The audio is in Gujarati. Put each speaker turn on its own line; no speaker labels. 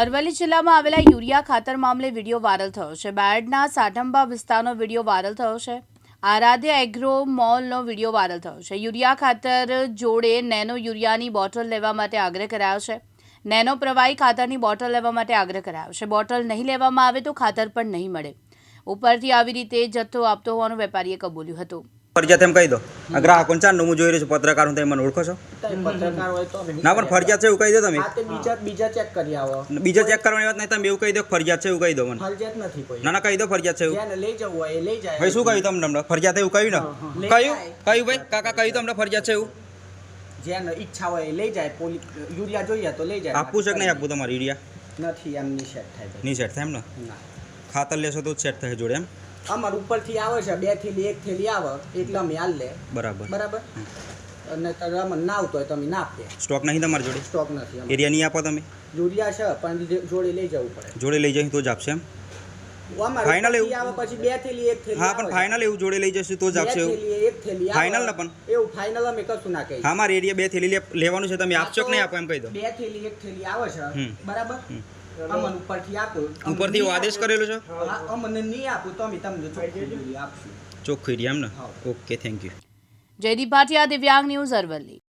અરવલ્લી જિલ્લામાં આવેલા યુરિયા ખાતર મામલે વીડિયો વાયરલ થયો છે. બાયડના સાઠંબા વિસ્તારનો વીડિયો વાયરલ થયો છે. આરાધ્ય એગ્રો મોલનો વીડિયો વાયરલ થયો છે. યુરિયા ખાતર જોડે નેનો યુરિયાની બોટલ લેવા માટે આગ્રહ કરાયો છે. નેનો પ્રવાહી ખાતરની બોટલ લેવા માટે આગ્રહ કરાયો છે. બોટલ નહીં લેવામાં આવે તો ખાતર પણ નહીં મળે. ઉપરથી આવી રીતે જથ્થો આપતો હોવાનું વેપારીએ કબૂલ્યું હતું.
ફરજિયાત એમ કહી દો. ગ્રાહકો ચારનું હું જોઈ રહ્યો છું પત્રકાર હું મને ઓળખો છો? ના પણ ફરજિયાત છે એવું કહી દો તમે.
બીજા બીજા ચેક કરી આવો.
બીજા ચેક કરવાની વાત નહીં તમે એવું કહી દો ફરજિયાત છે એવું કહી દો મને.
ફરજિયાત નથી કોઈ.
ના ના કહી દો ફરજિયાત છે એવું.
લઈ જવું હોય લઈ જાય.
ભાઈ શું કહ્યું તમને હમણાં? ફરજિયાત એવું કહ્યું ને? કહ્યું. કહ્યું ભાઈ? કાકા કહ્યું તમને ફરજિયાત છે એવું?
જેને ઈચ્છા હોય એ લઈ જાય. યુરિયા જોઈએ તો લઈ જાય.
આપવું છે કે નહીં આપવું તમારે યુરિયા?
નથી એમ ની સેટ થાય
સેટ થાય એમ ને. ખાતર લેશો તો જ સેટ થાય જોડે એમ?
અમાર ઉપરથી આવે છે બે થેલી એક થેલી આવે એટલે અમે હાલ લે.
બરાબર.
બરાબર? અને તમે ના આવતો હોય તો અમે ના આપીએ
સ્ટોક નહીં તમારી જોડે?
સ્ટોક નથી.
એરિયા નહીં આપો તમે?
યુરિયા છે પણ જોડે લઈ જવું પડે.
જોડે લઈ જાય તો જ આપશે એમ? એવું?
પછી બે થેલી એક થેલી
હા
આવે
પણ
છે.
ફાઇનલ એવું જોડે લઈ જશું તો જ આપશે એવું?
એક થેલી
ફાઇનલ પણ?
એવું ફાઇનલ અમે કશું ના કહીએ.
હા મારે એરિયા બે થેલી લેવાનું છે તમે આપશો કે નહીં આપો એમ કહી દો?
બે થેલી એક થેલી આવે છે. બરાબર? અમને ઉપરથી આપો.
ઉપરથી
નહીં
આદેશ કરેલો છે?
અમને નહીં આપો તો અમે તમને ચોખ્ખી આપશું.
ચોખ્ખી એમ ને? Okay thank you
Jaydeep Bhatia Divyang news Aravalli.